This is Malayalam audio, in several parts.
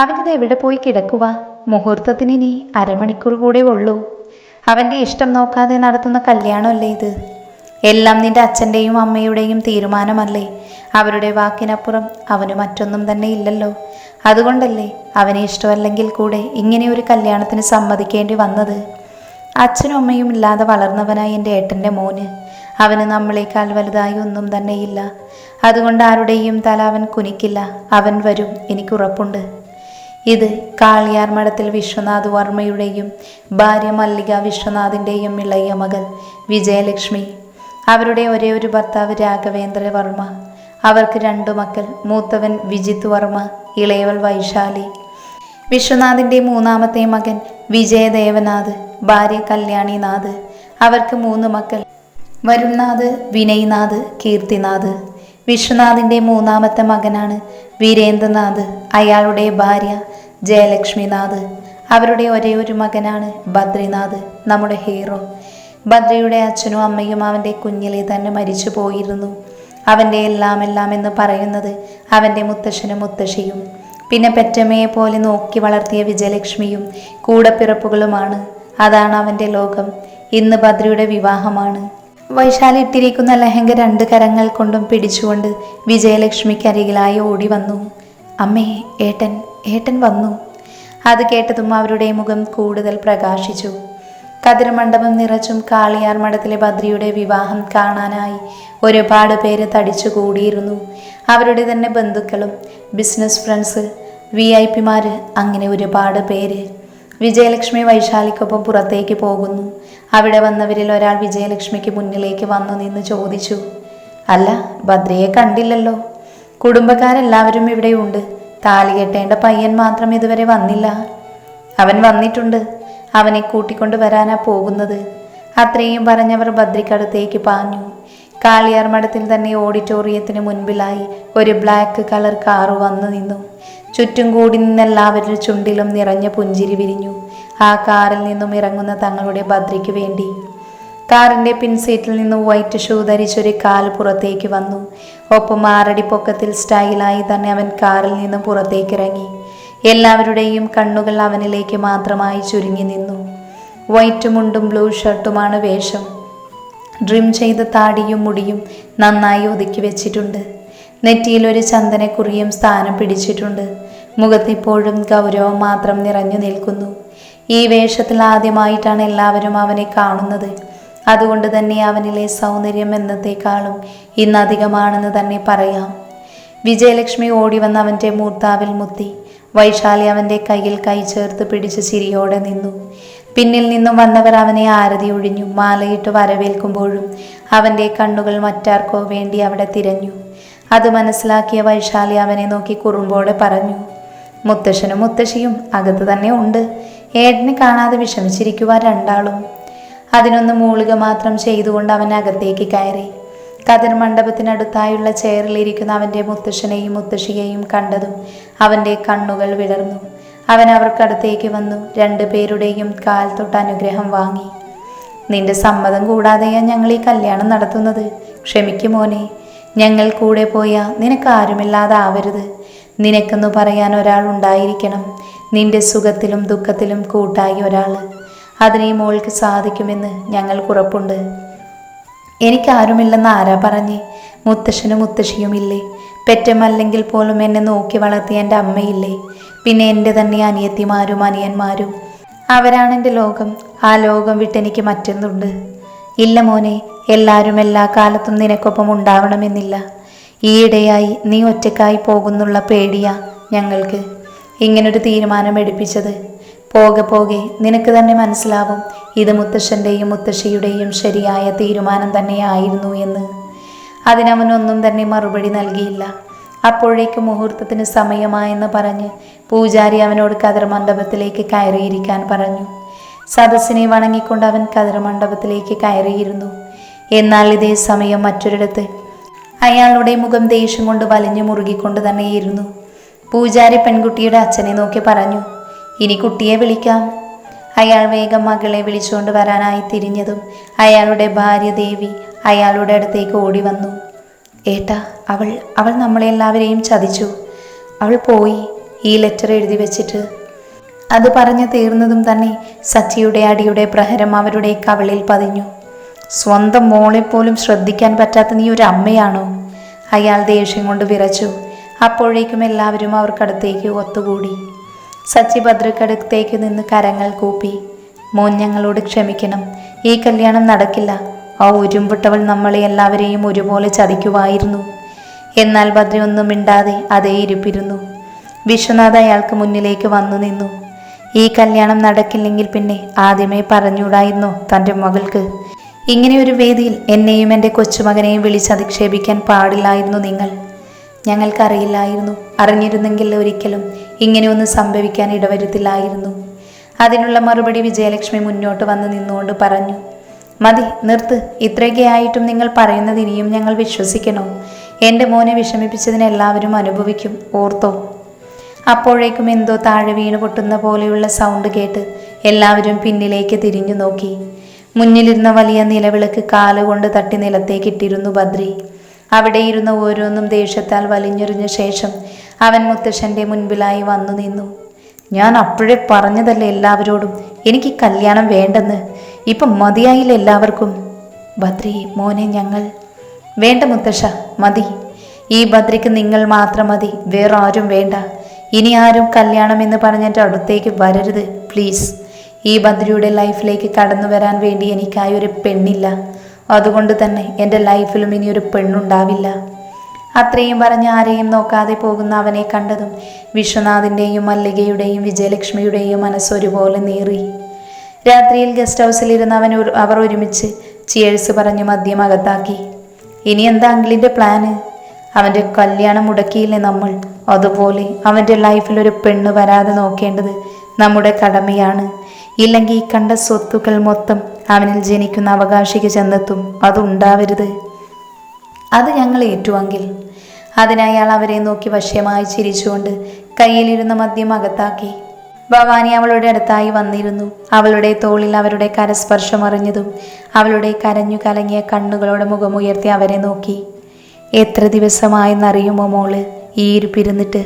അവനിത് എവിടെ പോയി കിടക്കുക മുഹൂർത്തത്തിന് ഇനി അരമണിക്കൂർ കൂടെ ഉള്ളൂ. അവന്റെ ഇഷ്ടം നോക്കാതെ നടത്തുന്ന കല്യാണമല്ലേ ഇത്? എല്ലാം നിന്റെ അച്ഛന്റെയും അമ്മയുടെയും തീരുമാനമല്ലേ? അവരുടെ വാക്കിനപ്പുറം അവന് മറ്റൊന്നും തന്നെ ഇല്ലല്ലോ. അതുകൊണ്ടല്ലേ അവനെ ഇഷ്ടമല്ലെങ്കിൽ കൂടെ ഇങ്ങനെ ഒരു കല്യാണത്തിന് സമ്മതിക്കേണ്ടി വന്നത്? അച്ഛനും അമ്മയും ഇല്ലാതെ വളർന്നവനായി എന്റെ ഏട്ടന്റെ മോന്. അവന് നമ്മളെക്കാൾ വലുതായി ഒന്നും തന്നെയില്ല. അതുകൊണ്ട് ആരുടെയും തല അവൻ കുനിക്കില്ല. അവൻ വരും എനിക്കുറപ്പുണ്ട് ഇത് കാളിയാർ മഠത്തിൽ വിശ്വനാഥ് വർമ്മയുടെയും ഭാര്യ മല്ലിക വിശ്വനാഥിന്റെയും ഇളയ മകൾ വിജയലക്ഷ്മി. അവരുടെ ഒരേ ഒരു ഭർത്താവ് രാഘവേന്ദ്ര വർമ്മ. അവർക്ക് രണ്ടു മക്കൾ മൂത്തവൻ വിജിത് വർമ്മ ഇളയവൾ വൈശാലി. വിശ്വനാഥിന്റെ മൂന്നാമത്തെ മകൻ വിജയദേവനാഥ് ഭാര്യ കല്യാണിനാഥ്. അവർക്ക് മൂന്ന് മക്കൾ വരുൺനാഥ് വിനയ്നാഥ് കീർത്തിനാഥ്. വിശ്വനാഥിന്റെ മൂന്നാമത്തെ മകനാണ് വീരേന്ദ്രനാഥ്. അയാളുടെ ഭാര്യ ജയലക്ഷ്മിനാഥ്. അവരുടെ ഒരേ ഒരു മകനാണ് ബദ്രിനാഥ് നമ്മുടെ ഹീറോ. ബദ്രിയുടെ അച്ഛനും അമ്മയും അവന്റെ കുഞ്ഞിലെ തന്നെ മരിച്ചു പോയിരുന്നു. അവന്റെ എല്ലാം എല്ലാം എന്ന് പറയുന്നത് അവന്റെ മുത്തശ്ശനും മുത്തശ്ശിയും. പിന്നെ പെറ്റമ്മയെ പോലെ നോക്കി വളർത്തിയ വിജയലക്ഷ്മിയും കൂടപ്പിറപ്പുകളുമാണ്. അതാണ് അവന്റെ ലോകം. ഇന്ന് ബദ്രിയുടെ വിവാഹമാണ്. വൈശാലി ഇട്ടിരിക്കുന്ന ലഹങ്ക രണ്ട് കരങ്ങൾ കൊണ്ടും പിടിച്ചുകൊണ്ട് വിജയലക്ഷ്മിക്ക് അരികിലായി ഓടി വന്നു. അമ്മേ ഏട്ടൻ ഏട്ടൻ വന്നു. അത് കേട്ടതും അവരുടെ മുഖം കൂടുതൽ പ്രകാശിച്ചു. കതിരമണ്ഡപം നിറച്ചും കാളിയാർ മഠത്തിലെ ബദ്രിയുടെ വിവാഹം കാണാനായി ഒരുപാട് പേര് തടിച്ചു കൂടിയിരുന്നു. അവരുടെ തന്നെ ബന്ധുക്കളും ബിസിനസ് ഫ്രണ്ട്സ് വി ഐ പിമാർ അങ്ങനെ ഒരുപാട് പേര്. വിജയലക്ഷ്മി വൈശാലിക്കൊപ്പം പുറത്തേക്ക് പോകുന്നു. അവിടെ വന്നവരിൽ ഒരാൾ വിജയലക്ഷ്മിക്ക് മുന്നിലേക്ക് വന്നു നിന്ന് ചോദിച്ചു അല്ല ഭദ്രയെ കണ്ടില്ലല്ലോ. കുടുംബക്കാരെല്ലാവരും ഇവിടെയുണ്ട്. താലി കെട്ടേണ്ട പയ്യൻ മാത്രം ഇതുവരെ വന്നില്ല. അവൻ വന്നിട്ടുണ്ട്. അവനെ കൂട്ടിക്കൊണ്ട് വരാനാ പോകുന്നത്. അത്രയും പറഞ്ഞവർ ഭദ്രിക്കടുത്തേക്ക് പാഞ്ഞു. കാളിയാർ മഠത്തിൽ തന്നെ ഓഡിറ്റോറിയത്തിന് മുൻപിലായി ഒരു ബ്ലാക്ക് കളർ കാറ് വന്നു നിന്നു. ചുറ്റും കൂടി നിന്നെല്ലാവരുടെ ചുണ്ടിലും നിറഞ്ഞ പുഞ്ചിരി വിരിഞ്ഞു. ആ കാറിൽ നിന്നും ഇറങ്ങുന്ന തങ്ങളുടെ ഭദ്രയ്ക്ക് വേണ്ടി കാറിന്റെ പിൻസീറ്റിൽ നിന്ന് വൈറ്റ് ഷൂ ധരിച്ചൊരു കാൽ പുറത്തേക്ക് വന്നു. ഒപ്പം ആറടി പൊക്കത്തിൽ സ്റ്റൈലായി തന്നെ അവൻ കാറിൽ നിന്ന് പുറത്തേക്ക് ഇറങ്ങി എല്ലാവരുടെയും കണ്ണുകൾ അവനിലേക്ക് മാത്രമായി ചുരുങ്ങി നിന്നു. വൈറ്റ് മുണ്ടും ബ്ലൂ ഷർട്ടുമാണ് വേഷം. ഡ്രിം ചെയ്ത താടിയും മുടിയും നന്നായി ഒതുക്കി വെച്ചിട്ടുണ്ട്. നെറ്റിയിൽ ഒരു ചന്ദനക്കുറിയും സ്ഥാനം പിടിച്ചിട്ടുണ്ട്. മുഖത്തിപ്പോഴും ഗൗരവം മാത്രം നിറഞ്ഞു നിൽക്കുന്നു. ഈ വേഷത്തിൽ ആദ്യമായിട്ടാണ് എല്ലാവരും അവനെ കാണുന്നത്. അതുകൊണ്ട് തന്നെ അവനിലെ സൗന്ദര്യം എന്നത്തേക്കാളും ഇന്ന് അധികമാണെന്ന് തന്നെ പറയാം. വിജയലക്ഷ്മി ഓടി വന്ന് അവന്റെ മൂർത്താവിൽ മുത്തി. വൈശാലി അവന്റെ കയ്യിൽ കൈ ചേർത്ത് പിടിച്ച് ചിരിയോടെ നിന്നു. പിന്നിൽ നിന്നും വന്നവർ അവനെ ആരതി ഒഴിഞ്ഞു. മാലയിട്ട് വരവേൽക്കുമ്പോഴും അവന്റെ കണ്ണുകൾ മറ്റാർക്കോ വേണ്ടി അവിടെ തിരഞ്ഞു. അത് മനസ്സിലാക്കിയ വൈശാലി അവനെ നോക്കി കുറുമ്പോടെ പറഞ്ഞു മുത്തശ്ശനും മുത്തശ്ശിയും അകത്ത് തന്നെ ഉണ്ട്. ഏട്ടനെ കാണാതെ വിഷമിച്ചിരിക്കുക രണ്ടാളും അതിനൊന്ന് മൂളുക മാത്രം ചെയ്തുകൊണ്ട് അവൻ അകത്തേക്ക് കയറി. കതിർ മണ്ഡപത്തിനടുത്തായുള്ള ചെയറിലിരിക്കുന്ന അവന്റെ മുത്തശ്ശനെയും മുത്തശ്ശിയെയും കണ്ടതും അവന്റെ കണ്ണുകൾ വിടർന്നു. അവൻ അവർക്കടുത്തേക്ക് വന്നു രണ്ടു പേരുടെയും കാൽ തൊട്ട് അനുഗ്രഹം വാങ്ങി. നിന്റെ സമ്മതം കൂടാതെയാണ് ഞങ്ങൾ ഈ കല്യാണം നടത്തുന്നത്? ക്ഷമിക്കും മോനെ. ഞങ്ങൾ കൂടെ പോയാൽ നിനക്ക് ആരുമില്ലാതാവരുത്. നിനക്കെന്ന് പറയാൻ ഒരാൾ ഉണ്ടായിരിക്കണം. നിന്റെ സുഖത്തിലും ദുഃഖത്തിലും കൂട്ടായി ഒരാൾ അതിന് മോൾക്ക് സാധിക്കുമെന്ന് ഞങ്ങൾക്കുറപ്പുണ്ട് എനിക്കാരുമില്ലെന്ന് ആരാ പറഞ്ഞ്? മുത്തശ്ശനും മുത്തശ്ശിയും ഇല്ലേ? പെറ്റമല്ലെങ്കിൽ പോലും എന്നെ നോക്കി വളർത്തിയ എന്റെ അമ്മയില്ലേ? പിന്നെ എന്റെ തന്നെ അനിയത്തിമാരും അനിയന്മാരും. അവരാണ് എന്റെ ലോകം. ആ ലോകം വിട്ടെനിക്ക് മറ്റൊന്നുണ്ട് ഇല്ല മോനെ എല്ലാവരും എല്ലാ കാലത്തും നിനക്കൊപ്പം ഉണ്ടാവണമെന്നില്ല. ഈയിടെയായി നീ ഒറ്റക്കായി പോകുന്നുള്ള പേടിയാ ഞങ്ങൾക്ക്. ഇങ്ങനൊരു തീരുമാനം എടുപ്പിച്ചത്. പോകെ പോകെ നിനക്ക് തന്നെ മനസ്സിലാവും. ഇത് മുത്തശ്ശന്റെയും മുത്തശ്ശിയുടെയും ശരിയായ തീരുമാനം തന്നെയായിരുന്നു എന്ന്. അതിനവനൊന്നും തന്നെ മറുപടി നൽകിയില്ല. അപ്പോഴേക്ക് മുഹൂർത്തത്തിന് സമയമായെന്ന് പറഞ്ഞ് പൂജാരി അവനോട് കതിർമണ്ഡപത്തിലേക്ക് കയറിയിരിക്കാൻ പറഞ്ഞു. സദസ്സിനെ വണങ്ങിക്കൊണ്ട് അവൻ കതിർമണ്ഡപത്തിലേക്ക് കയറിയിരുന്നു. എന്നാൽ ഇതേ സമയം മറ്റൊരിടത്ത് അയാളുടെ മുഖം ദേഷ്യം കൊണ്ട് വലിഞ്ഞു മുറുകിക്കൊണ്ട് തന്നെയിരുന്നു. പൂജാരി പെൺകുട്ടിയുടെ അച്ഛനെ നോക്കി പറഞ്ഞു ഇനി കുട്ടിയെ വിളിക്കാം. അയാൾ വേഗം മകളെ വിളിച്ചുകൊണ്ട് വരാനായി തിരിഞ്ഞതും അയാളുടെ ഭാര്യ ദേവി അയാളുടെ അടുത്തേക്ക് ഓടി വന്നു. ഏട്ടാ അവൾ അവൾ നമ്മളെല്ലാവരെയും ചതിച്ചു. അവൾ പോയി ഈ ലെറ്റർ എഴുതി വെച്ചിട്ട്. അത് പറഞ്ഞു തീർന്നതും തന്നെ സച്ചിയുടെ അടിയുടെ പ്രഹരം അവരുടെ കവളിൽ പതിഞ്ഞു. സ്വന്തം മോളെപ്പോലും ശ്രദ്ധിക്കാൻ പറ്റാത്ത നീ ഒരു അമ്മയാണോ? അയാൾ ദേഷ്യം കൊണ്ട് വിറച്ചു. അപ്പോഴേക്കും എല്ലാവരും അവർക്കടുത്തേക്ക് ഒത്തുകൂടി. സച്ചി ഭദ്രക്കടുത്തേക്ക് നിന്ന് കരങ്ങൾ കൂപ്പി മോൻ ഞങ്ങളോട് ക്ഷമിക്കണം. ഈ കല്യാണം നടക്കില്ല. ആ ഉരുമ്പുട്ടവൾ നമ്മളെ എല്ലാവരെയും ഒരുപോലെ ചതിക്കുമായിരുന്നു എന്നാൽ ഭദ്ര ഒന്നും മിണ്ടാതെ അതേ ഇരിപ്പിരുന്നു. വിശ്വനാഥ് അയാൾക്ക് മുന്നിലേക്ക് വന്നു നിന്നു. ഈ കല്യാണം നടക്കില്ലെങ്കിൽ പിന്നെ ആദ്യമേ പറഞ്ഞൂടായിരുന്നു തന്റെ മകൾക്ക്. ഇങ്ങനെ ഒരു വേദിയിൽ എന്നെയും എന്റെ കൊച്ചുമകനെയും വിളിച്ചധിക്ഷേപിക്കാൻ പാടില്ലായിരുന്നു നിങ്ങൾ. ഞങ്ങൾക്കറിയില്ലായിരുന്നു. അറിഞ്ഞിരുന്നെങ്കിൽ ഒരിക്കലും ഇങ്ങനെയൊന്നും സംഭവിക്കാൻ ഇടവരുത്തില്ലായിരുന്നു. അതിനുള്ള മറുപടി വിജയലക്ഷ്മി മുന്നോട്ട് വന്ന് നിന്നുകൊണ്ട് പറഞ്ഞു മതി നിർത്ത്. ഇത്രയൊക്കെ ആയിട്ടും നിങ്ങൾ പറയുന്നത് ഇനിയും ഞങ്ങൾ വിശ്വസിക്കണോ. എന്റെ മോനെ വിഷമിപ്പിച്ചതിന് എല്ലാവരും അനുഭവിക്കും ഓർത്തോ. അപ്പോഴേക്കും എന്തോ താഴെ വീണ് പൊട്ടുന്ന പോലെയുള്ള സൗണ്ട് കേട്ട് എല്ലാവരും പിന്നിലേക്ക് തിരിഞ്ഞു നോക്കി. മുന്നിലിരുന്ന വലിയ നിലവിളക്ക് കാലുകൊണ്ട് തട്ടി നിലത്തേക്കിട്ടിരുന്നു ബദ്രി. അവിടെ ഇരുന്ന ഓരോന്നും ദേഷ്യത്താൽ വലിഞ്ഞെറിഞ്ഞ ശേഷം അവൻ മുത്തശ്ശന്റെ മുൻപിലായി വന്നു നിന്നു. ഞാൻ അപ്പോഴേ പറഞ്ഞതല്ലേ എല്ലാവരോടും? എനിക്ക് കല്യാണം വേണ്ടെന്ന്. ഇപ്പം മതിയായില്ല എല്ലാവർക്കും. ബദ്രി മോനെ ഞങ്ങൾ. വേണ്ട മുത്തശ്ശ മതി. ഈ ബദ്രിക്ക് നിങ്ങൾ മാത്രം മതി വേറെ ആരും വേണ്ട. ഇനി ആരും കല്യാണം എന്ന് പറഞ്ഞിട്ട് അടുത്തേക്ക് വരരുത് പ്ലീസ്. ഈ ബദ്രിയുടെ ലൈഫിലേക്ക് കടന്നു വരാൻ വേണ്ടി എനിക്കായി ഒരു പെണ്ണില്ല. അതുകൊണ്ട് തന്നെ എന്റെ ലൈഫിലും ഇനി ഒരു പെണ്ണുണ്ടാവില്ല. അത്രയും പറഞ്ഞ് ആരെയും നോക്കാതെ പോകുന്ന അവനെ കണ്ടതും വിശ്വനാഥിന്റെയും മല്ലികയുടെയും വിജയലക്ഷ്മിയുടെയും മനസ്സൊരുപോലെ നീറി. രാത്രിയിൽ ഗസ്റ്റ് ഹൗസിലിരുന്ന് അവൻ അവർ ഒരുമിച്ച് ചിയേഴ്സ് പറഞ്ഞ് മദ്യം അകത്താക്കി. ഇനി എന്താ അങ്കിളിന്റെ പ്ലാന് അവന്റെ കല്യാണം മുടക്കിയില്ലേ നമ്മൾ? അതുപോലെ അവന്റെ ലൈഫിലൊരു പെണ്ണ് വരാതെ നോക്കേണ്ടത് നമ്മുടെ കടമയാണ്. ഇല്ലെങ്കിൽ ഈ കണ്ട സ്വത്തുക്കൾ മൊത്തം അവനിൽ ജനിക്കുന്ന അവകാശിക്ക് ചെന്നെത്തും. അതുണ്ടാവരുത് അത് ഞങ്ങൾ ഏറ്റുവെങ്കിൽ അതിനായി അവരെ നോക്കി വശ്യമായി ചിരിച്ചുകൊണ്ട് കയ്യിലിരുന്ന മദ്യം അകത്താക്കി. ഭവാനി അവളുടെ അടുത്തായി വന്നിരുന്നു. അവളുടെ തോളിൽ അവരുടെ കരസ്പർശം അറിഞ്ഞതും അവളുടെ കരഞ്ഞു കലങ്ങിയ കണ്ണുകളോടെ മുഖമുയർത്തി അവരെ നോക്കി. എത്ര ദിവസമായെന്നറിയുമോ മോൾ? ഈ ഇരുപ്പിരുന്നിട്ട്.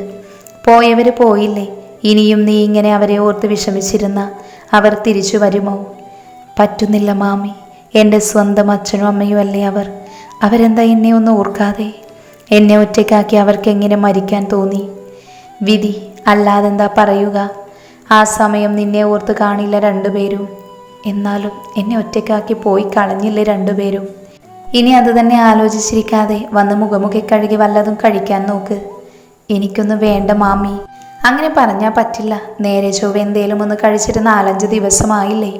പോയവർ പോയില്ലേ? ഇനിയും നീ ഇങ്ങനെ അവരെ ഓർത്ത് വിഷമിച്ചിരുന്ന. അവർ തിരിച്ചു വരുമോ? പറ്റുന്നില്ല മാമി. എന്റെ സ്വന്തം അച്ഛനും അമ്മയും അല്ലേ അവർ? അവരെന്താ എന്നെ ഒന്ന് ഓർക്കാതെ? എന്നെ ഒറ്റയ്ക്കാക്കി അവർക്ക് എങ്ങനെ മരിക്കാൻ തോന്നി? വിധി അല്ലാതെന്താ പറയുക? ആ സമയം നിന്നെ ഓർത്ത് കാണില്ല രണ്ടുപേരും. എന്നാലും എന്നെ ഒറ്റയ്ക്കാക്കി പോയി കളഞ്ഞില്ലേ രണ്ടുപേരും? ഇനി അത് തന്നെ ആലോചിച്ചിരിക്കാതെ വന്ന് മുഖമുഖി കഴുകി വല്ലതും കഴിക്കാൻ നോക്ക്. എനിക്കൊന്നും വേണ്ട മാമി. അങ്ങനെ പറഞ്ഞാൽ പറ്റില്ല. നേരെ ചൊവ്വ എന്തേലും ഒന്ന് കഴിച്ചിട്ട് നാലഞ്ച് ദിവസമായില്ലേ.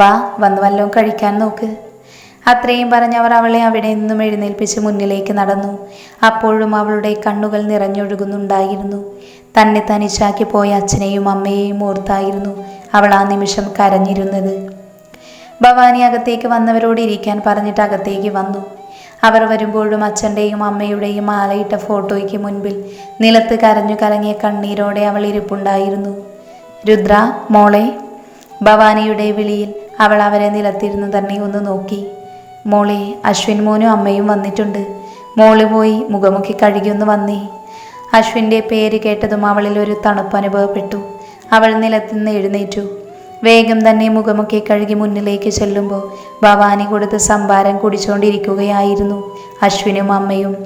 വാ വന്ന് വല്ലതും കഴിക്കാൻ നോക്ക്. അത്രയും പറഞ്ഞവർ അവളെ അവിടെ നിന്നും എഴുന്നേൽപ്പിച്ച് മുന്നിലേക്ക് നടന്നു. അപ്പോഴും അവളുടെ കണ്ണുകൾ നിറഞ്ഞൊഴുകുന്നുണ്ടായിരുന്നു. തന്നെ തനിച്ചാക്കി പോയ അച്ഛനെയും അമ്മയെയും ഓർത്തായിരുന്നു അവൾ ആ നിമിഷം കരഞ്ഞിരുന്നത്. ഭവാനി അകത്തേക്ക് വന്നവരോട് ഇരിക്കാൻ പറഞ്ഞിട്ട് അകത്തേക്ക് വന്നു. അവർ വരുമ്പോഴും അച്ഛന്റെയും അമ്മയുടെയും മാലയിട്ട ഫോട്ടോയ്ക്ക് മുൻപിൽ നിലത്ത് കരഞ്ഞു കലങ്ങിയ കണ്ണീരോടെ അവൾ ഇരിപ്പുണ്ടായിരുന്നു. രുദ്ര മോളെ ഭവാനിയുടെ വിളിയിൽ അവൾ അവരെ നിലത്തിരുന്ന് തന്നെ ഒന്ന് നോക്കി. മോളെ അശ്വിൻ മോനും അമ്മയും വന്നിട്ടുണ്ട്. മോൾ പോയി മുഖമുഖി കഴുകിയൊന്ന് വന്നേ. അശ്വിന്റെ പേര് കേട്ടതും അവളിൽ ഒരു തണുപ്പ് അനുഭവപ്പെട്ടു അവൾ നിലത്തുനിന്ന് എഴുന്നേറ്റു. വേഗം തന്നെ മുഖമൊക്കെ കഴുകി മുന്നിലേക്ക് ചെല്ലുമ്പോൾ ഭവാനി കൊടുത്ത് സംഭാരം കുടിച്ചുകൊണ്ടിരിക്കുകയായിരുന്നു അശ്വിനും അമ്മയും.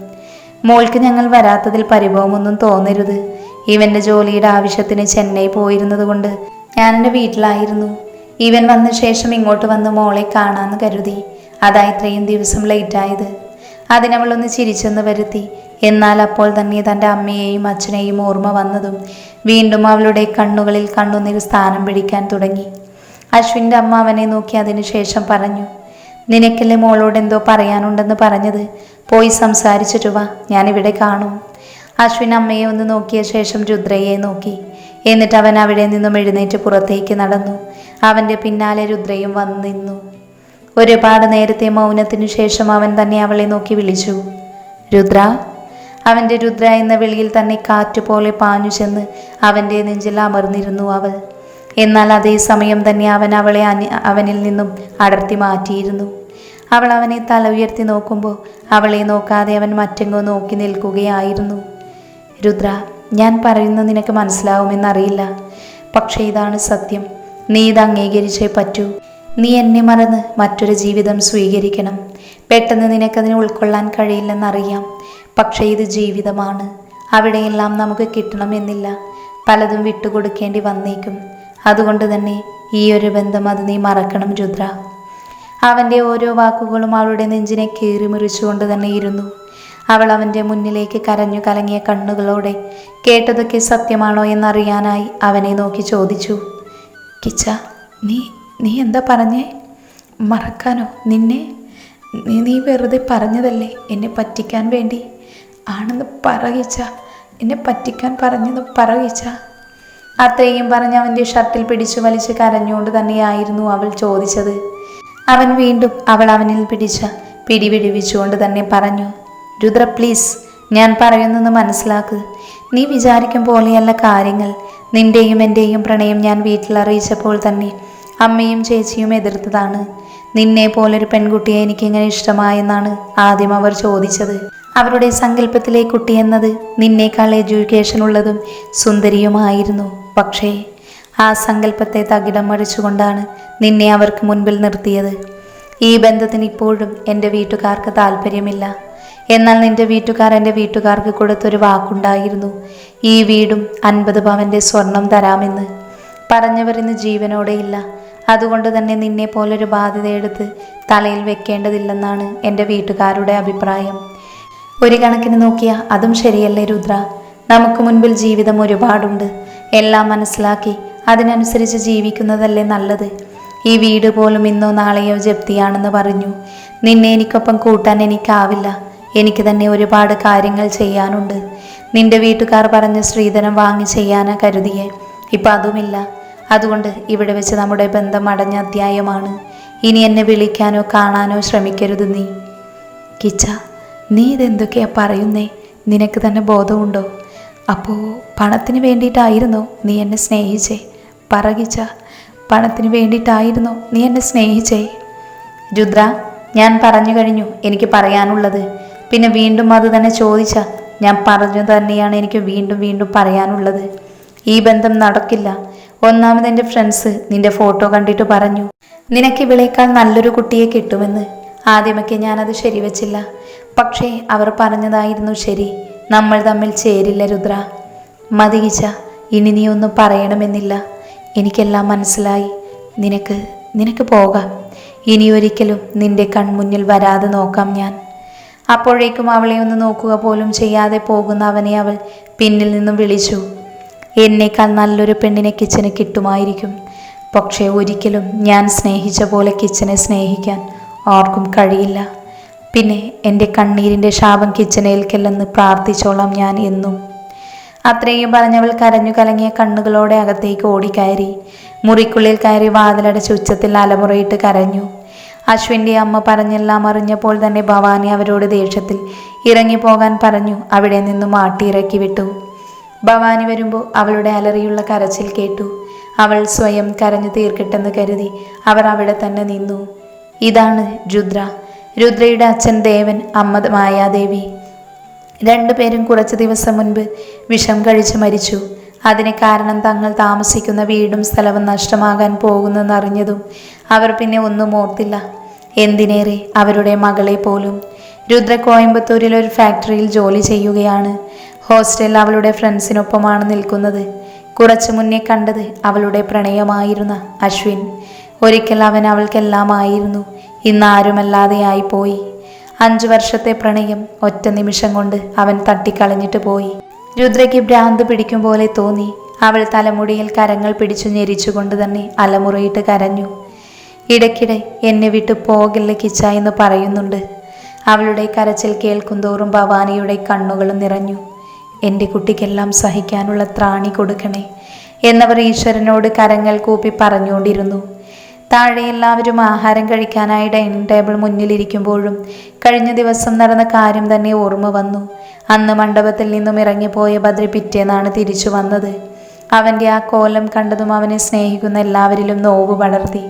മോൾക്ക് ഞങ്ങൾ വരാത്തതിൽ പരിഭവമൊന്നും തോന്നരുത്. ഇവന്റെ ജോലിയുടെ ആവശ്യത്തിന് ചെന്നൈ പോയിരുന്നത് കൊണ്ട് ഞാൻ എന്റെ വീട്ടിലായിരുന്നു. ഇവൻ വന്ന ശേഷം ഇങ്ങോട്ട് വന്ന് മോളെ കാണാമെന്ന് കരുതി. അതാ ഇത്രയും ദിവസം ലേറ്റായത് അതിനവളൊന്ന് ചിരിച്ചെന്ന് വരുത്തി. എന്നാൽ അപ്പോൾ തന്നെ തന്റെ അമ്മയെയും അച്ഛനെയും ഓർമ്മ വന്നതും വീണ്ടും അവളുടെ കണ്ണുകളിൽ കണ്ണുനീർ സ്ഥാനം പിടിക്കാൻ തുടങ്ങി. അശ്വിന്റെ അമ്മ അവനെ നോക്കി അതിനുശേഷം പറഞ്ഞു നിനക്കല്ലേ മോളോട് എന്തോ പറയാനുണ്ടെന്ന് പറഞ്ഞത്? പോയി സംസാരിച്ചിട്ട് വാ ഞാനിവിടെ കാണും. അശ്വിൻ അമ്മയെ ഒന്ന് നോക്കിയ ശേഷം രുദ്രയെ നോക്കി. എന്നിട്ട് അവൻ അവിടെ നിന്നും എഴുന്നേറ്റ് പുറത്തേക്ക് നടന്നു. അവന്റെ പിന്നാലെ രുദ്രയും വന്നു നിന്നു ഒരുപാട് നേരത്തെ മൗനത്തിനു ശേഷം അവൻ തന്നെ അവളെ നോക്കി വിളിച്ചു. രുദ്ര അവന്റെ രുദ്ര എന്ന വിളിയിൽ തന്നെ കാറ്റുപോലെ പാഞ്ഞു ചെന്ന് അവന്റെ നെഞ്ചിൽ അമർന്നിരുന്നു അവൾ. എന്നാൽ അതേ സമയം തന്നെ അവൻ അവളെ അവനിൽ നിന്നും അടർത്തി മാറ്റിയിരുന്നു. അവൾ അവനെ തല ഉയർത്തി നോക്കുമ്പോൾ അവളെ നോക്കാതെ അവൻ മറ്റെങ്ങോ നോക്കി നിൽക്കുകയായിരുന്നു. രുദ്ര ഞാൻ പറയുന്നത് നിനക്ക് മനസ്സിലാവുമെന്നറിയില്ല. പക്ഷേ ഇതാണ് സത്യം. നീ ഇത് അംഗീകരിച്ചേ പറ്റൂ. നീ എന്നെ മറന്ന് മറ്റൊരു ജീവിതം സ്വീകരിക്കണം. പെട്ടെന്ന് നിനക്കതിനെ ഉൾക്കൊള്ളാൻ കഴിയില്ലെന്നറിയാം. പക്ഷേ ഇത് ജീവിതമാണ്. അവിടെയെല്ലാം നമുക്ക് കിട്ടണമെന്നില്ല. പലതും വിട്ടുകൊടുക്കേണ്ടി വന്നേക്കും. അതുകൊണ്ട് തന്നെ ഈ ഒരു ബന്ധം അത് നീ മറക്കണം രുദ്ര. അവന്റെ ഓരോ വാക്കുകളും അവളുടെ നെഞ്ചിനെ കീറി മുറിച്ചുകൊണ്ട് തന്നെ ഇരുന്നു. അവൾ അവന്റെ മുന്നിലേക്ക് കരഞ്ഞു കലങ്ങിയ കണ്ണുകളോടെ കേട്ടതൊക്കെ സത്യമാണോ എന്നറിയാനായി അവനെ നോക്കി ചോദിച്ചു. കിച്ച നീ നീ എന്താ പറഞ്ഞേ? മറക്കാനോ? നിന്നെ? നീ വെറുതെ പറഞ്ഞതല്ലേ എന്നെ പറ്റിക്കാൻ വേണ്ടി? ആണെന്ന് പറയിച്ച എന്നെ പറ്റിക്കാൻ പറഞ്ഞെന്ന് പറയിച്ച അത്രയും പറഞ്ഞ് അവന്റെ ഷർട്ടിൽ പിടിച്ചു വലിച്ച് കരഞ്ഞുകൊണ്ട് തന്നെയായിരുന്നു അവൾ ചോദിച്ചത്. അവൻ വീണ്ടും അവൾ അവനിൽ പിടിച്ച പിടിപിടിവിച്ചുകൊണ്ട് തന്നെ പറഞ്ഞു രുദ്ര പ്ലീസ് ഞാൻ പറയുന്നത് മനസ്സിലാക്ക്. നീ വിചാരിക്കും പോലെയല്ല കാര്യങ്ങൾ. നിന്റെയും എന്റെയും പ്രണയം ഞാൻ വീട്ടിൽ അറിയിച്ചപ്പോൾ തന്നെ അമ്മയും ചേച്ചിയും എതിർത്തതാണ്. നിന്നെ പോലൊരു പെൺകുട്ടിയെ എനിക്കെങ്ങനെ ഇഷ്ടമായെന്നാണ് ആദ്യം അവർ ചോദിച്ചത്. അവരുടെ സങ്കല്പത്തിലെ കുട്ടി എന്നത് നിന്നേക്കാൾ എഡ്യൂക്കേഷൻ ഉള്ളതും സുന്ദരിയുമായിരുന്നു. പക്ഷേ ആ സങ്കല്പത്തെ തകിടം മറിച്ചുകൊണ്ടാണ് നിന്നെ അവർക്ക് മുൻപിൽ നിർത്തിയത്. ഈ ബന്ധത്തിന് ഇപ്പോഴും എന്റെ വീട്ടുകാർക്ക് താല്പര്യമില്ല എന്നാൽ നിന്റെ വീട്ടുകാർ എന്റെ വീട്ടുകാർക്ക് കൊടുത്തൊരു വാക്കുണ്ടായിരുന്നു. ഈ വീടും അൻപത് പവന്റെ സ്വർണം തരാമെന്ന്. പറഞ്ഞവർ ഇന്ന് ജീവനോടെയില്ല അതുകൊണ്ട് തന്നെ നിന്നെ പോലൊരു ബാധ്യതയെടുത്ത് തലയിൽ വെക്കേണ്ടതില്ലെന്നാണ് എന്റെ വീട്ടുകാരുടെ അഭിപ്രായം. ഒരു കണക്കിന് നോക്കിയാൽ അതും ശരിയല്ലേ രുദ്ര? നമുക്ക് മുൻപിൽ ജീവിതം ഒരുപാടുണ്ട്. എല്ലാം മനസ്സിലാക്കി അതിനനുസരിച്ച് ജീവിക്കുന്നതല്ലേ നല്ലത്. ഈ വീട് പോലും ഇന്നോ നാളെയോ ജപ്തിയാണെന്ന് പറഞ്ഞു. നിന്നെ എനിക്കൊപ്പം കൂട്ടാൻ എനിക്കാവില്ല. എനിക്ക് തന്നെ ഒരുപാട് കാര്യങ്ങൾ ചെയ്യാനുണ്ട്. നിന്റെ വീട്ടുകാർ പറഞ്ഞ സ്ത്രീധനം വാങ്ങി ചെയ്യാനാ കരുതിയേ. ഇപ്പം അതുമില്ല. അതുകൊണ്ട് ഇവിടെ വെച്ച് നമ്മുടെ ബന്ധം അടഞ്ഞ അധ്യായമാണ്. ഇനി എന്നെ വിളിക്കാനോ കാണാനോ ശ്രമിക്കരുത് നീ. കിച്ച നീ ഇതെന്തൊക്കെയാ പറയുന്നേ? നിനക്ക് തന്നെ ബോധമുണ്ടോ? അപ്പോൾ പണത്തിന് വേണ്ടിയിട്ടായിരുന്നോ നീ എന്നെ സ്നേഹിച്ചേ? പറകിച്ച പണത്തിന് വേണ്ടിയിട്ടായിരുന്നോ നീ എന്നെ സ്നേഹിച്ചേ? രുദ്ര ഞാൻ പറഞ്ഞു കഴിഞ്ഞു എനിക്ക് പറയാനുള്ളത്. പിന്നെ വീണ്ടും അത് തന്നെ ചോദിച്ച ഞാൻ പറഞ്ഞു തന്നെയാണ് എനിക്ക് വീണ്ടും വീണ്ടും പറയാനുള്ളത്. ഈ ബന്ധം നടക്കില്ല. ഒന്നാമത് എന്റെ ഫ്രണ്ട്സ് നിന്റെ ഫോട്ടോ കണ്ടിട്ട് പറഞ്ഞു നിനക്ക് ഇവളേക്കാൾ നല്ലൊരു കുട്ടിയെ കിട്ടുമെന്ന്. ആദ്യമൊക്കെ ഞാനത് ശരിവച്ചില്ല. പക്ഷേ അവർ പറഞ്ഞതായിരുന്നു ശരി. നമ്മൾ തമ്മിൽ ചേരില്ല രുദ്ര. മതികിച്ച ഇനി നീ ഒന്നും പറയണമെന്നില്ല. എനിക്കെല്ലാം മനസ്സിലായി. നിനക്ക് നിനക്ക് പോകാം. ഇനിയൊരിക്കലും നിന്റെ കൺമുന്നിൽ വരാതെ നോക്കാം ഞാൻ. അപ്പോഴേക്കും അവളെ ഒന്ന് നോക്കുക പോലും ചെയ്യാതെ പോകുന്ന അവനെ അവൾ പിന്നിൽ നിന്നും വിളിച്ചു. എന്നേക്കാൾ നല്ലൊരു പെണ്ണിനെ കിച്ചന് കിട്ടുമായിരിക്കും. പക്ഷേ ഒരിക്കലും ഞാൻ സ്നേഹിച്ച പോലെ കിച്ചനെ സ്നേഹിക്കാൻ ആർക്കും കഴിയില്ല. പിന്നെ എന്റെ കണ്ണീരിന്റെ ശാപം കിച്ചനേൽക്കല്ലെന്ന് പ്രാർത്ഥിച്ചോളാം ഞാൻ എന്നും. അത്രയും പറഞ്ഞവൾ കരഞ്ഞു കലങ്ങിയ കണ്ണുകളോടെ അകത്തേക്ക് ഓടിക്കയറി. മുറിക്കുള്ളിൽ കയറി വാതിലടച്ച് ഉച്ചത്തിൽ അലമുറയിട്ട് കരഞ്ഞു. അശ്വിന്റെ അമ്മ പറഞ്ഞെല്ലാം അറിഞ്ഞപ്പോൾ തന്നെ ഭവാനി അവരോട് ദേഷ്യത്തിൽ ഇറങ്ങിപ്പോകാൻ പറഞ്ഞു അവിടെ നിന്നും മാട്ടിയിറക്കി വിട്ടു. ഭവാനി വരുമ്പോൾ അവളുടെ അലറിയുള്ള കരച്ചിൽ കേട്ടു. അവൾ സ്വയം കരഞ്ഞു തീർക്കട്ടെന്ന് കരുതി അവർ അവിടെ തന്നെ നിന്നു. ഇതാണ് രുദ്ര. രുദ്രയുടെ അച്ഛൻ ദേവൻ അമ്മ മായാദേവി. രണ്ടുപേരും കുറച്ച് ദിവസം മുൻപ് വിഷം കഴിച്ച് മരിച്ചു. അതിന് കാരണം തങ്ങൾ താമസിക്കുന്ന വീടും സ്ഥലവും നഷ്ടമാകാൻ പോകുന്നെന്നറിഞ്ഞതും അവർ പിന്നെ ഒന്നും ഓർത്തില്ല. എന്തിനേറെ അവരുടെ മകളെ പോലും. രുദ്ര കോയമ്പത്തൂരിൽ ഒരു ഫാക്ടറിയിൽ ജോലി ചെയ്യുകയാണ്. ഹോസ്റ്റലിൽ അവളുടെ ഫ്രണ്ട്സിനൊപ്പമാണ് നിൽക്കുന്നത്. കുറച്ചു മുന്നേ കണ്ടത് അവളുടെ പ്രണയമായിരുന്ന അശ്വിൻ. ഒരിക്കൽ അവൻ അവൾക്കെല്ലാമായിരുന്നു. ഇന്ന് ആരുമല്ലാതെയായി പോയി അഞ്ചു വർഷത്തെ പ്രണയം ഒറ്റ നിമിഷം കൊണ്ട് അവൻ തട്ടിക്കളഞ്ഞിട്ട് പോയി. രുദ്രയ്ക്ക് ഭ്രാന്ത് പിടിക്കും പോലെ തോന്നി. അവൾ തലമുടിയിൽ കരങ്ങൾ പിടിച്ചു ഞെരിച്ചുകൊണ്ട് തന്നെ അലമുറയിട്ട് കരഞ്ഞു. ഇടയ്ക്കിടെ എന്നെ വിട്ടു പോകില്ല കിച്ച എന്ന് പറയുന്നുണ്ട്. അവളുടെ കരച്ചിൽ കേൾക്കുന്തോറും ഭവാനിയുടെ കണ്ണുകളും നിറഞ്ഞു. എന്റെ കുട്ടിക്കെല്ലാം സഹിക്കാനുള്ള ത്രാണി കൊടുക്കണേ എന്നവർ ഈശ്വരനോട് കരങ്ങൾ കൂപ്പി പറഞ്ഞുകൊണ്ടിരുന്നു. താഴെ എല്ലാവരും ആഹാരം കഴിക്കാനായി ഡൈനിങ് ടേബിൾ മുന്നിലിരിക്കുമ്പോഴും കഴിഞ്ഞ ദിവസം നടന്ന കാര്യം തന്നെ ഓർമ്മ വന്നു. അന്ന് മണ്ഡപത്തിൽ നിന്നും ഇറങ്ങിപ്പോയ ബദ്രി പിറ്റേന്നാണ് തിരിച്ചു വന്നത്. അവന്റെ ആ കോലം കണ്ടതും അവനെ സ്നേഹിക്കുന്ന എല്ലാവരിലും നോവ് വളർത്തി.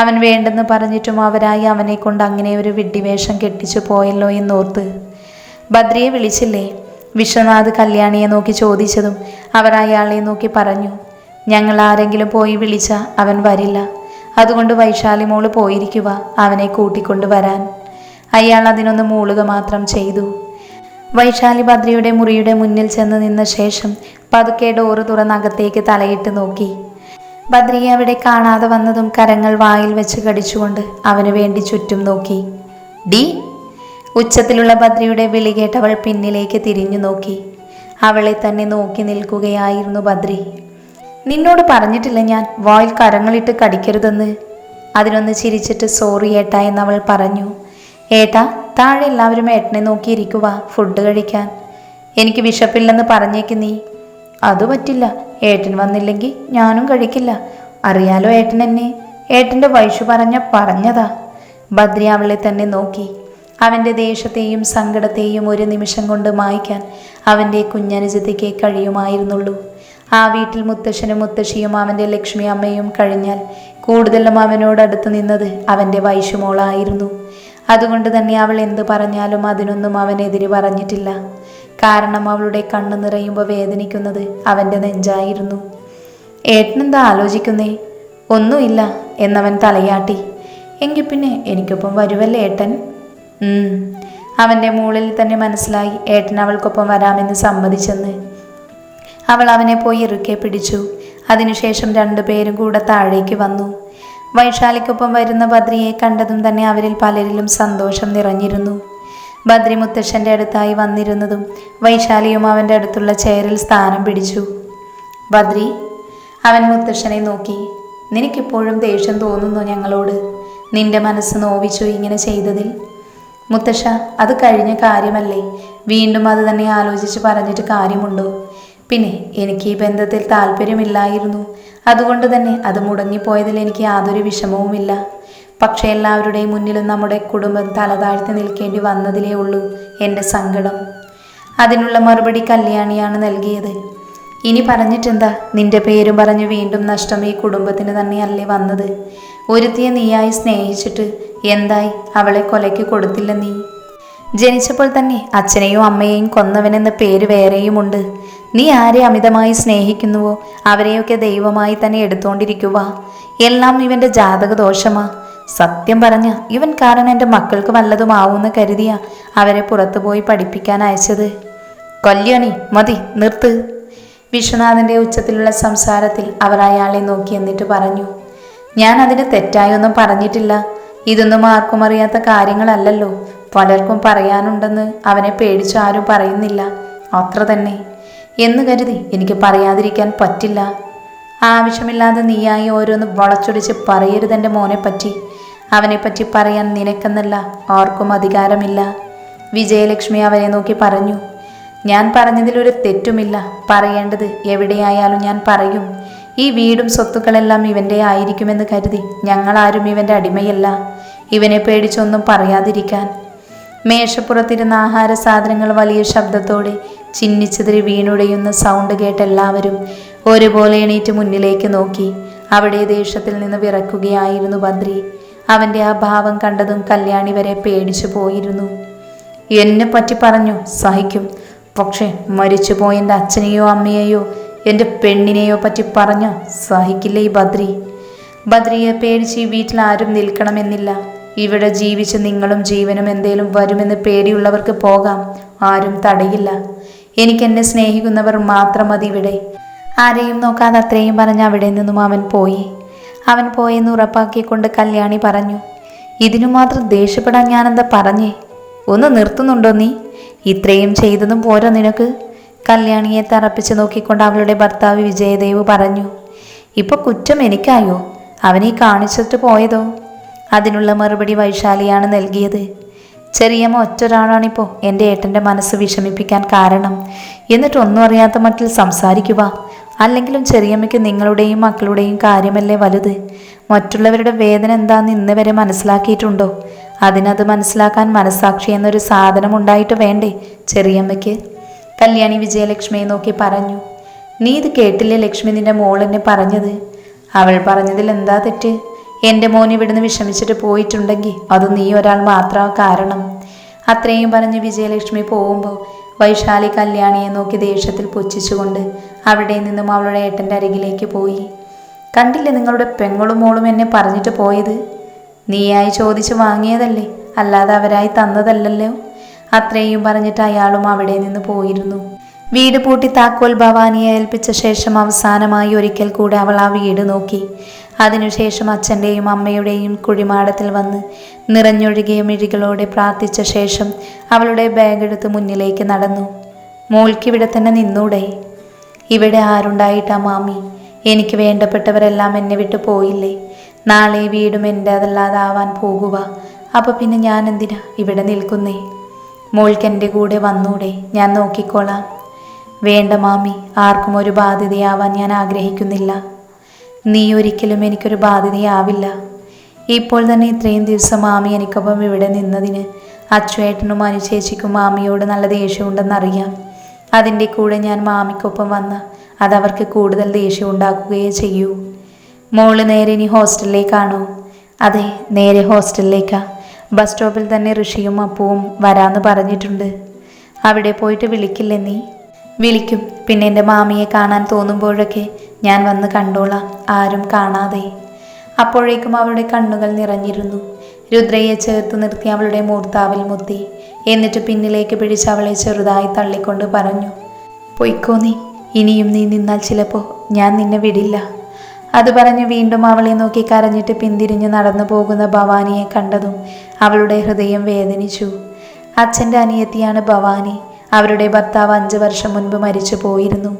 അവൻ വേണ്ടെന്ന് പറഞ്ഞിട്ടും അവരായി അവനെ കൊണ്ട് അങ്ങനെ ഒരു വിഡ്ഢിവേഷം കെട്ടിച്ചു പോയല്ലോ എന്നോർത്ത്. ബദ്രിയെ വിളിച്ചില്ലേ? വിശ്വനാഥ് കല്യാണിയെ നോക്കി ചോദിച്ചതും അവർ അയാളെ നോക്കി പറഞ്ഞു ഞങ്ങൾ ആരെങ്കിലും പോയി വിളിച്ച അവൻ വരില്ല. അതുകൊണ്ട് വൈശാലി മോൾ പോയിരിക്കുക അവനെ കൂട്ടിക്കൊണ്ടു വരാൻ. അയാൾ അതിനൊന്ന് മൂളുക മാത്രം ചെയ്തു. വൈശാലി ഭദ്രയുടെ മുറിയുടെ മുന്നിൽ ചെന്ന് നിന്ന ശേഷം പതുക്കെ ഡോറ് തുറന്നകത്തേക്ക് തലയിട്ട് നോക്കി. ഭദ്രയെ അവിടെ കാണാതെ വന്നതും കരങ്ങൾ വായിൽ വെച്ച് കടിച്ചുകൊണ്ട് അവന് വേണ്ടി ചുറ്റും നോക്കി. ഡി ഉച്ചത്തിലുള്ള ബദ്രിയുടെ വിളി കേട്ടവൾ പിന്നിലേക്ക് തിരിഞ്ഞു നോക്കി. അവളെ തന്നെ നോക്കി നിൽക്കുകയായിരുന്നു ബദ്രി. നിന്നോട് പറഞ്ഞിട്ടില്ല ഞാൻ വായിൽ കരങ്ങളിട്ട് കടിക്കരുതെന്ന്. അതിനൊന്ന് ചിരിച്ചിട്ട് സോറി ഏട്ടാ എന്നവൾ പറഞ്ഞു. ഏട്ട താഴെ എല്ലാവരും ഏട്ടനെ നോക്കിയിരിക്കുക ഫുഡ് കഴിക്കാൻ. എനിക്ക് വിശപ്പില്ലെന്ന് പറഞ്ഞേക്ക് നീ. അത് പറ്റില്ല. ഏട്ടൻ വന്നില്ലെങ്കിൽ ഞാനും കഴിക്കില്ല. അറിയാലോ ഏട്ടൻ എന്നെ? ഏട്ടന്റെ വൈഷു പറഞ്ഞ പറഞ്ഞതാ. ബദ്രി അവളെ തന്നെ നോക്കി. അവന്റെ ദേഷ്യത്തെയും സങ്കടത്തെയും ഒരു നിമിഷം കൊണ്ട് മായ്ക്കാൻ അവന്റെ കുഞ്ഞനുജത്തേക്കേ കഴിയുമായിരുന്നുള്ളൂ. ആ വീട്ടിൽ മുത്തശ്ശനും മുത്തശ്ശിയും അവന്റെ ലക്ഷ്മി അമ്മയും കഴിഞ്ഞാൽ കൂടുതലും അവനോടടുത്ത് നിന്നത് അവന്റെ വൈശുമോളായിരുന്നു അതുകൊണ്ട് തന്നെ അവൾ എന്ത് പറഞ്ഞാലും അതിനൊന്നും അവനെതിരെ പറഞ്ഞിട്ടില്ല. കാരണം അവളുടെ കണ്ണു നിറയുമ്പോൾ വേദനിക്കുന്നത് അവന്റെ നെഞ്ചായിരുന്നു. ഏട്ടനെന്താ ആലോചിക്കുന്നേ? ഒന്നുമില്ല എന്നവൻ തലയാട്ടി. എങ്കിൽ പിന്നെ എനിക്കൊപ്പം വരുവല്ലേ ഏട്ടൻ. അവന്റെ മുകളിൽ തന്നെ മനസ്സിലായി ഏട്ടൻ അവൾക്കൊപ്പം വരാമെന്ന് സമ്മതിച്ചെന്ന്. അവൾ അവനെ പോയി ഇറുക്കെ പിടിച്ചു. അതിനുശേഷം രണ്ടുപേരും കൂടെ താഴേക്ക് വന്നു. വൈശാലിക്കൊപ്പം വരുന്ന ബദ്രിയെ കണ്ടതും തന്നെ അവരിൽ പലരിലും സന്തോഷം നിറഞ്ഞിരുന്നു. ബദ്രി മുത്തശ്ശന്റെ അടുത്തായി വന്നിരുന്നതും വൈശാലിയും അവന്റെ അടുത്തുള്ള ചെയറിൽ സ്ഥാനം പിടിച്ചു. ബദ്രി അവൻ മുത്തശ്ശനെ നോക്കി. നിനക്കിപ്പോഴും ദേഷ്യം തോന്നുന്നു ഞങ്ങളോട്? നിന്റെ മനസ്സ് നോവിച്ചു ഇങ്ങനെ ചെയ്തതിൽ? മുത്തശ്ശ അത് കഴിഞ്ഞ കാര്യമല്ലേ? വീണ്ടും അത് തന്നെ ആലോചിച്ച് പറഞ്ഞിട്ട് കാര്യമുണ്ടോ? പിന്നെ എനിക്ക് ഈ ബന്ധത്തിൽ താല്പര്യമില്ലായിരുന്നു. അതുകൊണ്ട് തന്നെ അത് മുടങ്ങിപ്പോയതിൽ എനിക്ക് യാതൊരു വിഷമവുമില്ല. പക്ഷേ എല്ലാവരുടെയും മുന്നിലും നമ്മുടെ കുടുംബം തലതാഴ്ത്തി നിൽക്കേണ്ടി വന്നതിലേ ഉള്ളൂ എന്റെ സങ്കടം. അതിനുള്ള മറുപടി കല്യാണിയാണ് നൽകിയത്. ഇനി പറഞ്ഞിട്ടെന്താ? നിന്റെ പേരും പറഞ്ഞ് വീണ്ടും നഷ്ടം ഈ കുടുംബത്തിന് തന്നെയല്ലേ വന്നത്. ഒരുത്തിയെ നീയായി സ്നേഹിച്ചിട്ട് എന്തായി അവളെ കൊലയ്ക്ക് കൊടുത്തില്ല നീ? ജനിച്ചപ്പോൾ തന്നെ അച്ഛനെയും അമ്മയെയും കൊന്നവനെന്ന പേര് വേറെയുമുണ്ട്. നീ ആരെ അമിതമായി സ്നേഹിക്കുന്നുവോ? അവരെയൊക്കെ ദൈവമായി തന്നെ എടുത്തോണ്ടിരിക്കുക എല്ലാം ഇവന്റെ ജാതക ദോഷമാ സത്യം പറഞ്ഞ ഇവൻ കാരണം എന്റെ മക്കൾക്ക് വല്ലതും ആവുമെന്ന് കരുതിയ അവരെ പുറത്തു പോയി പഠിപ്പിക്കാൻ അയച്ചത്. കൊല്യണി മതി നിർത്ത്. വിശ്വനാഥന്റെ ഉച്ചത്തിലുള്ള സംസാരത്തിൽ അവർ അയാളെ നോക്കി എന്നിട്ട് പറഞ്ഞു ഞാൻ അതിന് തെറ്റായൊന്നും പറഞ്ഞിട്ടില്ല. ഇതൊന്നും ആർക്കും അറിയാത്ത കാര്യങ്ങളല്ലല്ലോ. പലർക്കും പറയാനുണ്ടെന്ന് അവനെ പേടിച്ചു ആരും പറയുന്നില്ല. അത്ര തന്നെ. എന്ന് കരുതി എനിക്ക് പറയാതിരിക്കാൻ പറ്റില്ല. ആവശ്യമില്ലാതെ നീയായി ഓരോന്ന് വളച്ചൊടിച്ച് പറയരുതെന്റെ മോനെ പറ്റി അവനെപ്പറ്റി പറയാൻ നിനക്കെന്നല്ല ആർക്കും അധികാരമില്ല. വിജയലക്ഷ്മി അവനെ നോക്കി പറഞ്ഞു. ഞാൻ പറഞ്ഞതിലൊരു തെറ്റുമില്ല. പറയേണ്ടത് എവിടെയായാലും ഞാൻ പറയും. ഈ വീടും സ്വത്തുക്കളെല്ലാം ഇവന്റെ ആയിരിക്കുമെന്ന് കരുതി ഞങ്ങളാരും ഇവന്റെ അടിമയല്ല. ഇവനെ പേടിച്ചൊന്നും പറയാതിരിക്കാൻ. മേശപ്പുറത്തിരുന്ന ആഹാര സാധനങ്ങൾ വലിയ ശബ്ദത്തോടെ ചിന്നിച്ചതിരി വീണുടയുന്ന സൗണ്ട് കേട്ട് എല്ലാവരും ഒരുപോലെ എണീറ്റ് മുന്നിലേക്ക് നോക്കി. അവിടെ ദേഷ്യത്തിൽ നിന്ന് വിറക്കുകയായിരുന്നു ബദ്രി. അവന്റെ ആ ഭാവം കണ്ടതും കല്യാണി വരെ പേടിച്ചു പോയിരുന്നു. എന്നെ പറ്റി പറഞ്ഞു സഹിക്കും. പക്ഷേ മരിച്ചുപോയ എന്റെ അച്ഛനെയോ അമ്മയെയോ എന്റെ പെണ്ണിനെയോ പറ്റി പറഞ്ഞ? സഹിക്കില്ല ഈ ബദ്രി? ബദ്രിയെ പേടിച്ച് ഈ വീട്ടിൽ ആരും നിൽക്കണമെന്നില്ല. ഇവിടെ ജീവിച്ച് നിങ്ങളും ജീവനും എന്തേലും വരുമെന്ന് പേടിയുള്ളവർക്ക് പോകാം. ആരും തടയില്ല. എനിക്ക് എന്നെ സ്നേഹിക്കുന്നവർ മാത്രം മതി ഇവിടെ. ആരെയും നോക്കാതെ അത്രയും പറഞ്ഞ് അവിടെ നിന്നും അവൻ പോയി. അവൻ പോയെന്ന് ഉറപ്പാക്കിക്കൊണ്ട് കല്യാണി പറഞ്ഞു. ഇതിനു മാത്രം ദേഷ്യപ്പെടാൻ ഞാനെന്താ പറഞ്ഞേ? ഒന്ന് നിർത്തുന്നുണ്ടോ നീ? ഇത്രയും ചെയ്തതും പോരാ നിനക്ക്. കല്യാണിയെ തറപ്പിച്ച് നോക്കിക്കൊണ്ട് അവളുടെ ഭർത്താവ് വിജയദേവ് പറഞ്ഞു ഇപ്പൊ കുറ്റം എനിക്കായോ? അവനീ കാണിച്ചിട്ട് പോയതോ? അതിനുള്ള മറുപടി വൈശാലിയാണ് നൽകിയത്. ചെറിയമ്മ ഒറ്റൊരാളാണിപ്പോൾ എന്റെ ഏട്ടന്റെ മനസ്സ് വിഷമിപ്പിക്കാൻ കാരണം. എന്നിട്ടൊന്നും അറിയാത്ത മട്ടിൽ സംസാരിക്കുക. അല്ലെങ്കിലും ചെറിയമ്മയ്ക്ക് നിങ്ങളുടെയും മക്കളുടെയും കാര്യമല്ലേ വലുത്? മറ്റുള്ളവരുടെ വേദന എന്താന്ന് ഇന്ന് വരെ മനസ്സിലാക്കിയിട്ടുണ്ടോ? അതിനത് മനസ്സിലാക്കാൻ മനസാക്ഷി എന്നൊരു സാധനം ഉണ്ടായിട്ട് വേണ്ടേ ചെറിയമ്മയ്ക്ക്? കല്യാണി വിജയലക്ഷ്മിയെ നോക്കി പറഞ്ഞു. നീ ഇത് കേട്ടില്ലേ ലക്ഷ്മി നിന്റെ മോൾ എന്നെ പറഞ്ഞത്? അവൾ പറഞ്ഞതിൽ എന്താ തെറ്റ്? എന്റെ മോൻ ഇവിടുന്ന് വിഷമിച്ചിട്ട് പോയിട്ടുണ്ടെങ്കിൽ അത് നീ ഒരാൾ മാത്രം കാരണം. അത്രയും പറഞ്ഞ് വിജയലക്ഷ്മി പോകുമ്പോൾ വൈശാലി കല്യാണിയെ നോക്കി ദേഷ്യത്തിൽ പുച്ഛിച്ചുകൊണ്ട് അവിടെ നിന്നും അവളുടെ ഏട്ടന്റെ അരികിലേക്ക് പോയി. കണ്ടില്ലേ നിങ്ങളുടെ പെങ്ങളും മോളും എന്നെ പറഞ്ഞിട്ട് പോയത്? നീയായി ചോദിച്ച് വാങ്ങിയതല്ലേ? അല്ലാതെ അവരായി തന്നതല്ലല്ലോ? അത്രയും പറഞ്ഞിട്ട് അയാളും അവിടെ നിന്ന് പോയിരുന്നു. വീട് പൂട്ടി താക്കോൽ ഭവാനിയെ ഏൽപ്പിച്ച ശേഷം അവസാനമായി ഒരിക്കൽ കൂടെ അവൾ ആ വീട് നോക്കി. അതിനുശേഷം അച്ഛന്റെയും അമ്മയുടെയും കുഴിമാടത്തിൽ വന്ന് നിറഞ്ഞൊഴുകിയ മിഴികളോടെ പ്രാർത്ഥിച്ച ശേഷം അവളുടെ ബാഗ് എടുത്ത് മുന്നിലേക്ക് നടന്നു. മോൾക്കിവിടെ തന്നെ നിന്നൂടെ? ഇവിടെ ആരുണ്ടായിട്ടാ മാമി? എനിക്ക് വേണ്ടപ്പെട്ടവരെല്ലാം എന്നെ വിട്ടു പോയില്ലേ? നാളെ വീടും എന്റെ അതല്ലാതാവാൻ പോകുക അപ്പോൾ പിന്നെ ഞാൻ എന്തിനാ ഇവിടെ നിൽക്കുന്നേ? മോൾക്ക് എന്റെ കൂടെ വന്നൂടെ ഞാൻ നോക്കിക്കോളാം. വേണ്ട മാമി ആർക്കും ഒരു ബാധ്യതയാവാൻ ഞാൻ ആഗ്രഹിക്കുന്നില്ല. നീ ഒരിക്കലും എനിക്കൊരു ബാധ്യതയാവില്ല. ഇപ്പോൾ തന്നെ ഇത്രയും ദിവസം മാമി എനിക്കൊപ്പം ഇവിടെ നിന്നതിന് അച്ചുവേട്ടനും അനുചേച്ചിക്കും മാമിയോട് നല്ല ദേഷ്യമുണ്ടെന്നറിയാം. അതിന്റെ കൂടെ ഞാൻ മാമിക്കൊപ്പം വന്ന അതവർക്ക് കൂടുതൽ ദേഷ്യം ഉണ്ടാക്കുകയേ ചെയ്യൂ. മോൾ നേരെ ഇനി ഹോസ്റ്റലിലേക്കാണോ? അതെ നേരെ ഹോസ്റ്റലിലേക്കാ. ബസ് സ്റ്റോപ്പിൽ തന്നെ ഋഷിയും അപ്പുവും വരാന്ന് പറഞ്ഞിട്ടുണ്ട്. അവിടെ പോയിട്ട് വിളിക്കില്ലേ നീ? വിളിക്കും. പിന്നെ എന്റെ മാമിയെ കാണാൻ തോന്നുമ്പോഴൊക്കെ ഞാൻ വന്ന് കണ്ടോളാം. ആരും കാണാതെ. അപ്പോഴേക്കും അവളുടെ കണ്ണുകൾ നിറഞ്ഞിരുന്നു. രുദ്രയെ ചേർത്ത് നിർത്തി അവളുടെ മൂർത്താവിൽ മുത്തി. എന്നിട്ട് പിന്നിലേക്ക് പിടിച്ച് അവളെ ചെറുതായി തള്ളിക്കൊണ്ട് പറഞ്ഞു പൊയ്ക്കോ നീ. ഇനിയും നീ നിന്നാൽ ചിലപ്പോൾ ഞാൻ നിന്നെ വിടില്ല. അത് പറഞ്ഞ് വീണ്ടും അവളെ നോക്കി കരഞ്ഞിട്ട് പിന്തിരിഞ്ഞ് നടന്നു പോകുന്ന ഭവാനിയെ കണ്ടതും അവളുടെ ഹൃദയം വേദനിച്ചു. അച്ഛന്റെ അനിയത്തിയാണ് ഭവാനി. അവരുടെ ഭർത്താവ് അഞ്ച് വർഷം മുൻപ് മരിച്ചു പോയിരുന്നു.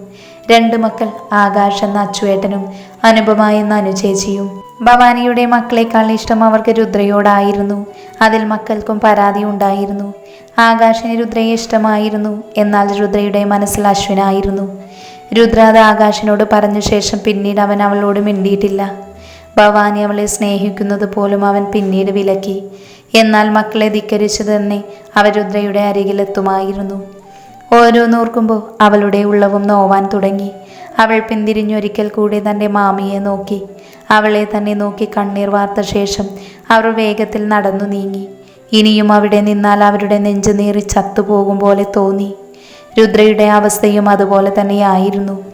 രണ്ട് മക്കൾ ആകാശ് എന്ന അച്ചുവേട്ടനും അനുപമ എന്ന അനുചേച്ചിയും. ഭവാനിയുടെ മക്കളെക്കാൾ ഇഷ്ടം അവർക്ക് രുദ്രയോടായിരുന്നു. അതിൽ മക്കൾക്കും പരാതി ഉണ്ടായിരുന്നു. ആകാശിന് രുദ്രയെ ഇഷ്ടമായിരുന്നു. എന്നാൽ രുദ്രയുടെ മനസ്സിൽ അശ്വിനായിരുന്നു. രുദ്ര അത് ആകാശിനോട് പറഞ്ഞ ശേഷം പിന്നീട് അവൻ അവളോട് മിണ്ടിയിട്ടില്ല. ഭവാനി അവളെ സ്നേഹിക്കുന്നത് പോലും അവൻ പിന്നീട് വിലക്കി. എന്നാൽ മക്കളെ ധിക്കരിച്ചു തന്നെ അവ രുദ്രയുടെ അരികിലെത്തുമായിരുന്നു ഓരോന്നോർക്കുമ്പോൾ അവളുടെ ഉള്ളവും നോവാൻ തുടങ്ങി. അവൾ പിന്തിരിഞ്ഞൊരിക്കൽ കൂടി തന്റെ മാമിയെ നോക്കി. അവളെ തന്നെ നോക്കി കണ്ണീർ വാർത്ത ശേഷം അവർ വേഗത്തിൽ നടന്നു നീങ്ങി. ഇനിയും അവിടെ നിന്നാൽ അവരുടെ നെഞ്ചു നീറി ചത്തുപോകും പോലെ തോന്നി. രുദ്രയുടെ അവസ്ഥയും അതുപോലെ തന്നെയായിരുന്നു.